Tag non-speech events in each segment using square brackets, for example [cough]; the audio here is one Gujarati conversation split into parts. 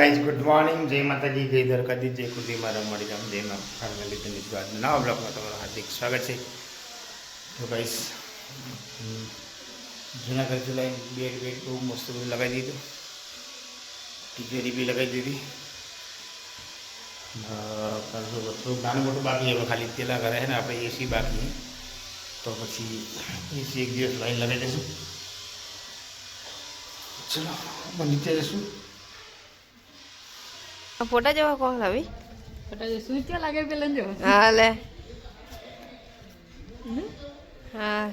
ગાઈઝ ગુડ મોર્નિંગ જય માતાજી, જય દ્વારકાધી જય કુદી મારા મળી જામ જય મા ફેમિલી તેની આજના નવા બ્લોકમાં તમારું હાર્દિક સ્વાગત છે. તો ગાઈસ જૂનાગઢ લઈને બેડ બેડ બહુ મસ્ત બધું લગાવી દીધું. તિજોરી બી લગાવી દીધી. થોડુંક નાનું મોટું બાકી હવે ખાલી પેલા ઘરે છે ને આપણે એસી બાકી તો પછી એસી એક દિવસ લાઈન લગાવી દઈશું ચલો નીચે જઈશું ફોટા જેવા કોણ લાવી ફટાફટ સ્વીટ ક્યાં લાગે પેલા જો હા લે. હા.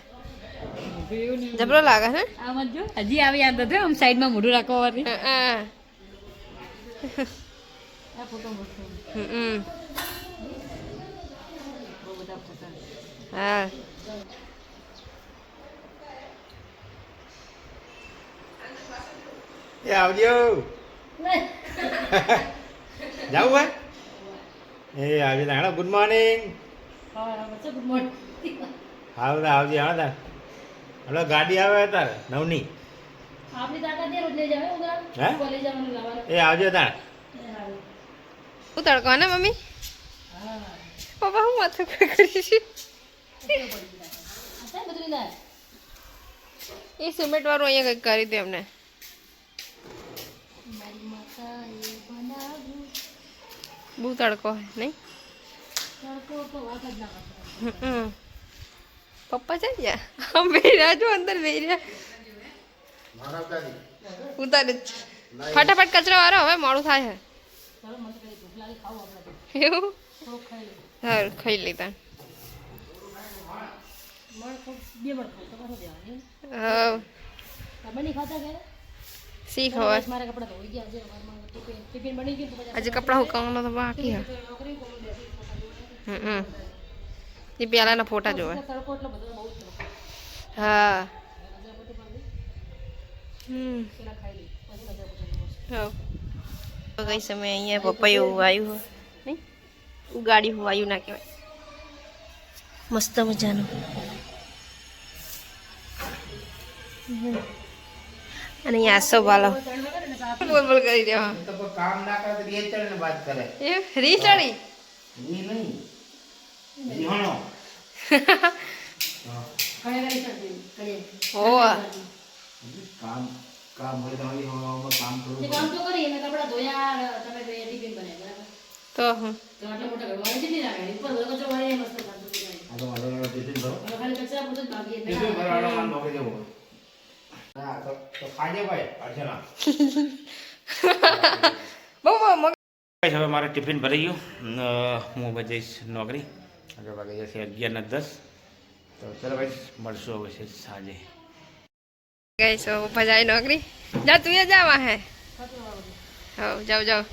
જબરો લાગે હે? આમ જ જો હજી આવી યાદ હતો આમ સાઈડમાં મોઢું રાખવા વાળી હમ. આ ફોટો મસ્ત હમ, ફોટા. હા. એ આવજો. [laughs] જાવું હે. એ આવજે હેડો ગુડ મોર્નિંગ હા બચ્ચા ગુડ મોર્નિંગ હાલ તો આવજો હા તા હલો ગાડી આવે તારે નવની. એ રોજ લઈ જાવે ઉગરા કોલેજ જવાનું લાવવાનું. એ આવજો તાર. હું તડકો ને મમ્મી? હા. પપ્પા હું માથું કરીશ આ બધું ના એ સિમેન્ટ વાળું અહીંયા કંઈક કરી દે એમને. બહુ તડકો હે નહીં તડકો તો વાત જ ના કરતો હમ, હમ. પપ્પા છે ગયા આમ બેર્યા છો અંદર બેર્યા ઉતારે જ ફટાફટ કચરો વાળો હવે મોડું થાય ચાલો મને તો કઈ ભૂખ લાગી ખાવું આપણે છે એવું થોડુંક ખાઈ લઈએ સારું ખાઈ લીધા મણ થોડુંક બે મણ ખાઈ તો પાછું દેવાનું હા તમે નહીં ખાતા કે શી ખબર આજે કપડાં હુકાવવાનો તો બાકી. હમ. એ પહેલાના ફોટા જોવે. હા. હમ. તો કઈ સમય અહીંયા પપૈયું વાયું નહીં? ઉગાડ્યું વાયું ના કહેવાય. મસ્ત મજાનું. હમ. અને અહીંયા આસો વાલો. બોલ બોલ કરી દેવા તો કોઈ કામ ના કરે તો બે ચડ વાત કરે. એ રી ચડી નહીં. રીહણો. ઘરે ઘરે ચડતી, ઘરે. હોવા. કામ કામ હોય તો હવે હવામાં કામ તે કામ તો કરી એને કપડા ધોયા તમે બે ટિફિન બનાવ્યા બરાબર? તો હું. તો આટલા મોટા ઘરમાં કેટલી લાગે ઉપર કચરો વાળીને મસ્ત કામ તો કરી. આ તો વાળો વાળો ટિફિન ભરો હવે ખાલી કચરા બધું જ બાકી એટલે ટિફિન ભરવાનો કામ નોકરી જવો હા તો ખાજે ભાઈ અર્ચના. [laughs] બહુ હવે મારે ટિફિન ભરાઈ ગયું. હું હવે જઈશ નોકરી. આગળ વાગે જશે અગિયાર ને દસ. તો ચાલો ભાઈ મળશું હવે છે સાંજે. ગઈ ઉપર જાય નોકરી. જા તું એ જાવા હે હવ જાવ જાવ.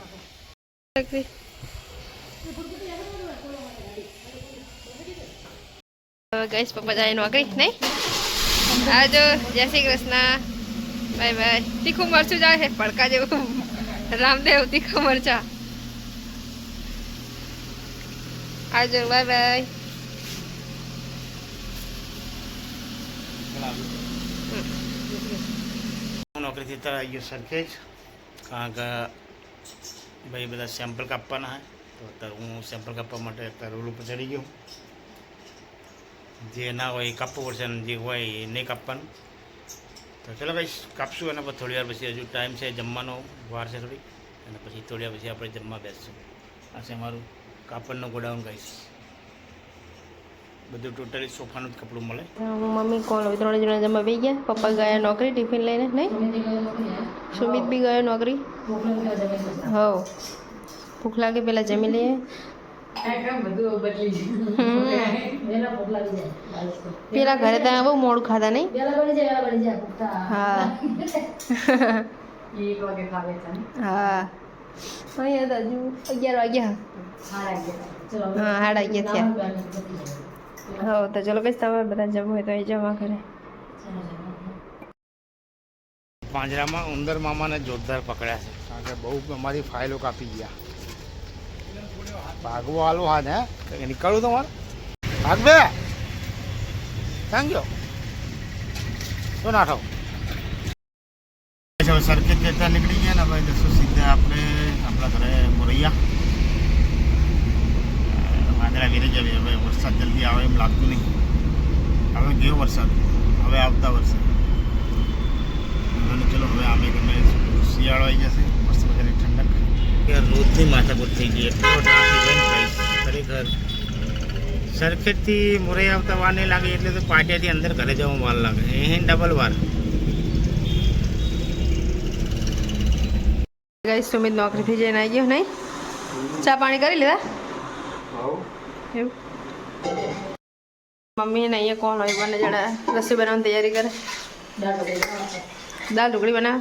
નોકરી. ગઈશ પપ્પા જાય નોકરી નહીં? આજો જય શ્રી કૃષ્ણ. Bye bye. તીખું મરચું જાય છે પડકા જેવું. રામદેવ, તીખું મરચા. આવજો, બાય બાય. હું નોકરીથી તરત આવી ગયો સરખે જ. કારણ કે ભાઈ બધા સેમ્પલ કાપવાના હોય તો હું સેમ્પલ કાપવા માટે અત્યારે રોલ ઉપર ચડી ગયો. જે ના હોય એ કાપવું પડશે અને જે હોય એ નહીં કાપવાનું. તો ચલો ભાઈ કાપશું એના પછી થોડી વાર પછી હજુ ટાઈમ છે, જમવાનો વાર છે થોડી. અને પછી થોડી વાર પછી આપણે જમવા બેસશું. આ છે મારું કાપડનું ગોડાઉન ગાઈશ બધું ટોટલી સોફાનું જ કપડું મળે. મમ્મી કોણ ત્રણ જણા જમવા બે ગયા? પપ્પા ગયા નોકરી, ટિફિન લઈને? નહીં? સુમિત બી ગયો નોકરી. હવ. ભૂખ લાગે પહેલાં જમી લઈએ. પેલા ઘરે ત્યાં બહુ મોડું ખાતા નહીં? વહેલા બની જાય વહેલા બની જાય ભૂખતા. હા? હા. અહીંયા તો હજુ અગિયાર વાગ્યા. હા સાડા અગિયાર થયા. હવ તો ચલો કઈ તમારે બધા જમવું હોય તો એ જમા કરે. પાંજરામાં ઉંદર મામાને જોરદાર પકડ્યા છે. કારણ કે બહુ અમારી ફાઇલો કાપી ગયા. ભાગવો હાલો હા ને નીકળું તમારે? ભાગવે? Thank you. શું નાખો સર્કિટ કેટલા નીકળી ગયા ને, ભાઈ જશું સીધા આપણે આપણા ઘરે મોરૈયા. વાદળા ઘેરે જઈએ હવે વરસાદ જલ્દી આવે એમ લાગતું નહીં. હવે ગયો વરસાદ. હવે આવતા વરસાદ. ચલો, હવે અમે ગમે શિયાળો આવી જશે. કે રોજની માથાકૂટ થઈ ગઈ એટલો ટ્રાફિક હોય ને ગાઈસ ખરેખર સરખેજથી મોરે આવતા વાર નહીં લાગે એટલે તો પાટિયાથી અંદર ઘરે જવામાં વાર લાગે અહીં ડબલ વાર ગાઈસ સુમિત નોકરીથી જઈને આવી ગયો નહીં ચા પાણી કરી લીધા એવું મમ્મી ને અહીંયા કોણ હોય બંને જણા રસોઈ બનાવવાની તૈયારી કરે દાળ વગેરે ખાવા. દાળ ઢોકળી બનાવ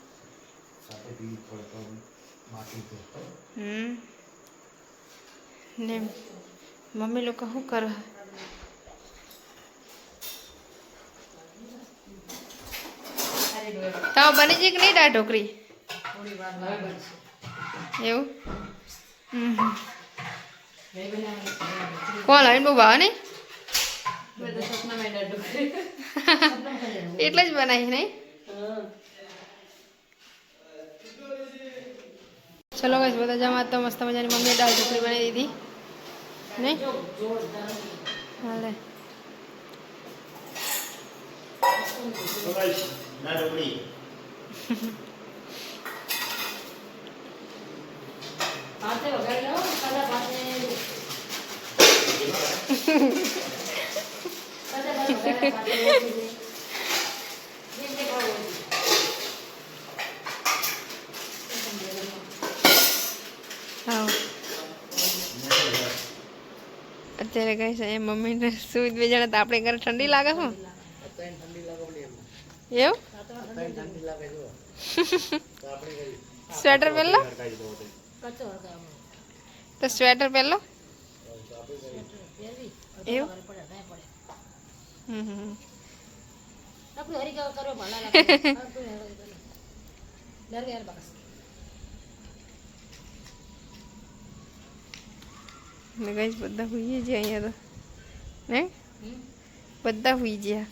હમ. ને મમ્મી લોકો શું કરે? તાવ બની છે કે નહીં દાળ ઢોકરી એવું? હમ. હમ. કોણ લાવીને બહુ ભાવે નહીં? તો. [laughs] એટલે જ બનાવી નહીં? ચલો ગઈશ બધા જમા તો મસ્ત મજાની મમ્મીએ દાળ ઢોકળી બનાવી દીધી. નહીં? હાલે. Thank [laughs] [laughs] વઘારી લો. કાલા ભાતે. કાલા ભાતે વઘારેલા ભાતે રોટલી દે. જે જે ખાવું હોય. હા અત્યારે કઈ છે? એ મમ્મીને સુઈ બે જણા તો આપણે ઘરે ઠંડી લાગે શું? એવું? સ્વેટર પહેરલો? તો સ્વેટર પહેરવી. એવું. હમ હમ. આપણે હરીગાવ કરો ભલા લાગે. આપણે હરીગાવ કરો. ડર ગયા બસ. ને કઈ બધા હુઈ ગયા અહીંયા તો ને બધા હુઈ ગયા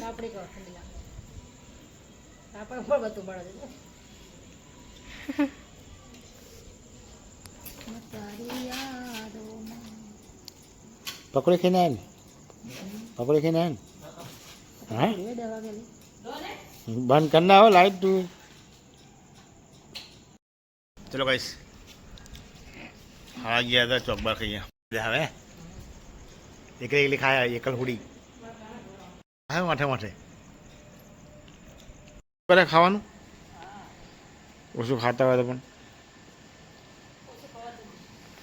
પાપડી કરો ઠંડી લાગે. પાપડ ઉપર બધું બળે છે. તારી યાદોમાં પકોડી ખાઈને આયા ને પકોડી ખાઈને આયા ને હા બે દવા ગયેલી. બંધ કર ના હો લાઈટ તું ચલો કઈશ હા ગયા હતા ચોકબાર ખાઈએ. હવે. એકલી એકલી ખાયા એકલ હુડી. હા માથે માથે. કરે ખાવાનું? ઓછું ખાતા હોય તો પણ.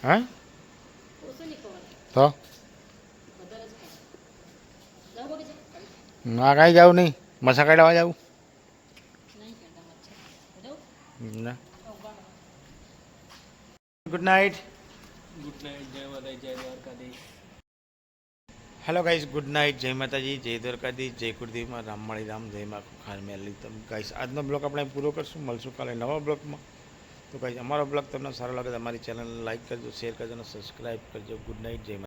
હા. તો? ના કાંઈ જાવ નહીં. મસા કાઢવા જાવ નાઇટ ગુડ નાઇટ જય માતા જય Dwarkadhish hello guys good night જય માતાજી જય દ્વારકાધીશ જય કુરદીમાં રામ મળી રામ જય મા ખાર મેલી તમ ગાઈસ આજનો બ્લોગ આપણે પૂરો કરશું. મળશું કાલે નવા બ્લોગમાં તો ગાઈસ અમારો બ્લોગ તમને સારો લાગે તો અમારી ચેનલ લાઈક કરજો શેર કરજો અને સબસ્ક્રાઈબ કરજો. ગુડ નાઇટ જય માતા